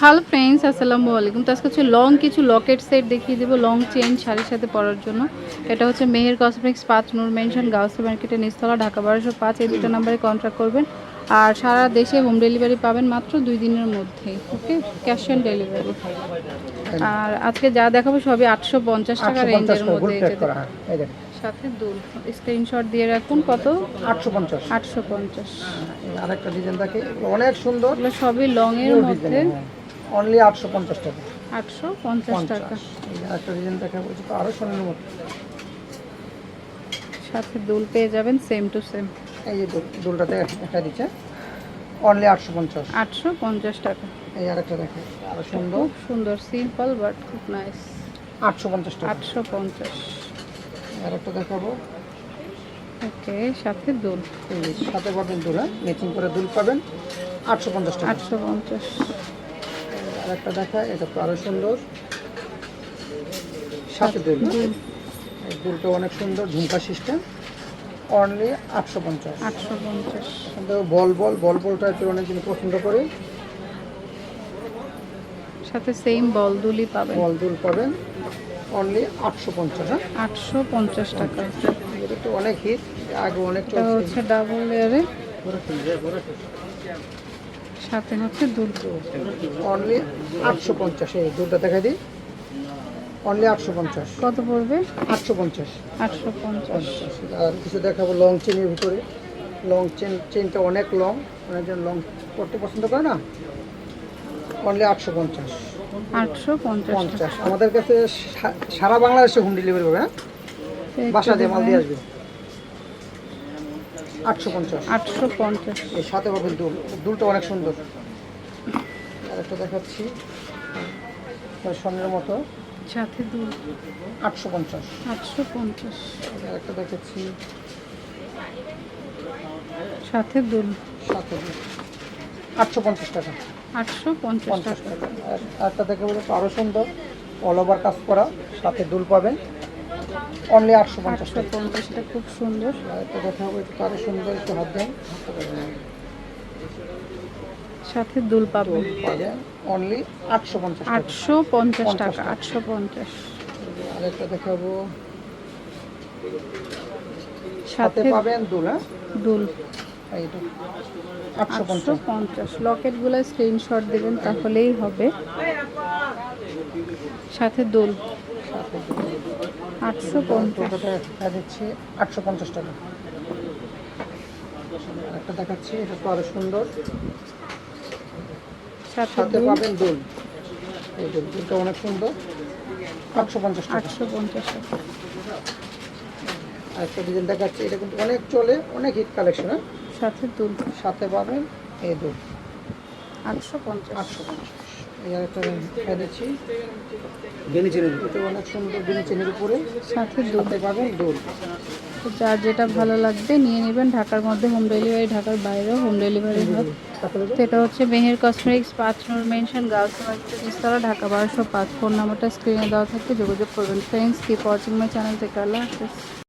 Hello friends আসসালামু আলাইকুম তো আজকে হচ্ছে লং কিছু লকেট সেট দেখিয়ে দেবো লং চেন শাড়ির সাথে পরার জন্য। এটা হচ্ছে মেহের কসমেটিক্স পাঁচ নূর মেনশন গাউসি মার্কেটের নিস্তলা ঢাকা বারোশো পাঁচ। এই দুটো নাম্বারে কন্ট্যাক্ট করবেন। আর সারা দেশে হোম ডেলিভারি পাবেন মাত্র দুই দিনের মধ্যেই ওকে ক্যাশ অন ডেলিভারি আর আজকে যা দেখাবো সবই আটশো পঞ্চাশ টাকা রেঞ্জের মধ্যে হ্যাঁ সাথে দুল স্ক্রিনশট দিয়ে রাখুন কত? আটশো পঞ্চাশ। আটশো পঞ্চাশ। আরেকটা ডিজাইন থাকে অনেক সুন্দর। সবই লং এর মধ্যে। অনলি আটশো পঞ্চাশ টাকা। আটশো পঞ্চাশ টাকা। এই ডিজাইন দেখা বলছি তো আরও সোনার মতো। সাথে দুল পেয়ে যাবেন সেম টু সেম এই যে দুল- দুলটাতে দেখা দিচ্ছে। অনলি আটশো পঞ্চাশ। আটশো পঞ্চাশ টাকা। এই আরেকটা দেখে আরও সুন্দর। খুব সুন্দর সিম্পল বাট খুব নাইস আটশো পঞ্চাশ টাকা। আটশো পঞ্চাশ। আরেকটা দেখাবো। ওকে সাথে দুল। সাথে পাবেন দুল হ্যাঁ? ম্যাচিং করে দুল পাবেন। আটশো পঞ্চাশ টাকা। আটশো পঞ্চাশ। আরেকটা দেখা এটা তো আরও সুন্দর। সাথে দুল? এই দুলটা অনেক সুন্দর ঝুমকা সিস্টেম। অনলি আটশো পঞ্চাশ। আটশো পঞ্চাশ। বল বল বল বল টাইপের অনেকজন পছন্দ করে। সাথে সেম বল দুলই পাবেন। বল দুল পাবেন। অনলি আটশো পঞ্চাশ হ্যাঁ? আটশো পঞ্চাশ টাকা। এটা তো অনেক হিট আগে অনেক চলছে। ডাবল লেয়ারে সাথে হচ্ছে দুল অনলি আটশো পঞ্চাশ এই দুলটা দেখা দিই। অনলি আটশো পঞ্চাশ। কত পড়বে? আটশো পঞ্চাশ। আটশো পঞ্চাশ। আর কিছু দেখাবো লং চেনের ভিতরে। লং চেন চেনটা অনেক লং অনেকজন লং করতে পছন্দ করে না? অনলি আটশো পঞ্চাশ। আটশো পঞ্চাশ আমাদের কাছে সারা বাংলাদেশে হোম ডেলিভারি হবে হ্যাঁ? বাসা দিয়ে মাল দিয়ে আসবে। আটশো পঞ্চাশ। আটশো পঞ্চাশ। এই সাথে পাবেন দুল। দুলটা অনেক সুন্দর। আর একটা দেখাচ্ছি স্বর্ণের মতো। সাথে দুল। আটশো পঞ্চাশ। আটশো পঞ্চাশ। আর একটা দেখাচ্ছি। সাথে দুল। সাথে দুল। আটশো পঞ্চাশ টাকা। আটশো পঞ্চাশ টাকা। টাকা। আর একটা দেখে বলে আরও সুন্দর। অল ওভার কাজ করা। সাথে দুল পাবেন। অনলি আটশো পঞ্চাশ টাকা। পঞ্চাশটা খুব সুন্দর। একটা দেখা হবে একটু আরও সুন্দর একটু হাত দেন সাথে দুল পাবেন। অনলি আটশো পঞ্চাশ আটশো পঞ্চাশ টাকা। আটশো পঞ্চাশ। আরেকটা দেখাবো। সাথে পাবেন দুল হ্যাঁ? দুল। আটশো পঞ্চাশ। লকেটগুলো স্ক্রিনশট দেবেন তাহলেই হবে। সাথে দুল। আটশো পঞ্চাশ। দেখা দিচ্ছি আটশো পঞ্চাশ টাকা। একটা দেখাচ্ছি এটা তো আরও সুন্দর। সাথে পাবেন দুল। এই দুল দুলটা অনেক সুন্দর। আটশো পঞ্চাশ আটশো পঞ্চাশ টাকা। আর একটা ডিজাইন দেখাচ্ছি এটা কিন্তু অনেক চলে অনেক হিট কালেকশন হ্যাঁ? সাথে দুল। সাথে পাবেন এই দুল। আটশো পঞ্চাশ। আটশো পঞ্চাশ। এটা অনেক সুন্দর উপরে। সাথে পাবেন যার যেটা ভালো লাগবে নিয়ে নেবেন। ঢাকার মধ্যে হোম ডেলিভারি ঢাকার বাইরেও হোম ডেলিভারি হয়। তারপরে? তো এটা হচ্ছে মেহের কসমেটিক্স পাঁচ নূর মেনশন গার্লস মার্কেট নিস্তলা ঢাকা বারোশো পাঁচ। ফোন নাম্বারটা স্ক্রিনে দেওয়া থাকবে যোগাযোগ করবেন। Friends keep watching my channel থেকে আল্লাহ হাফেজ।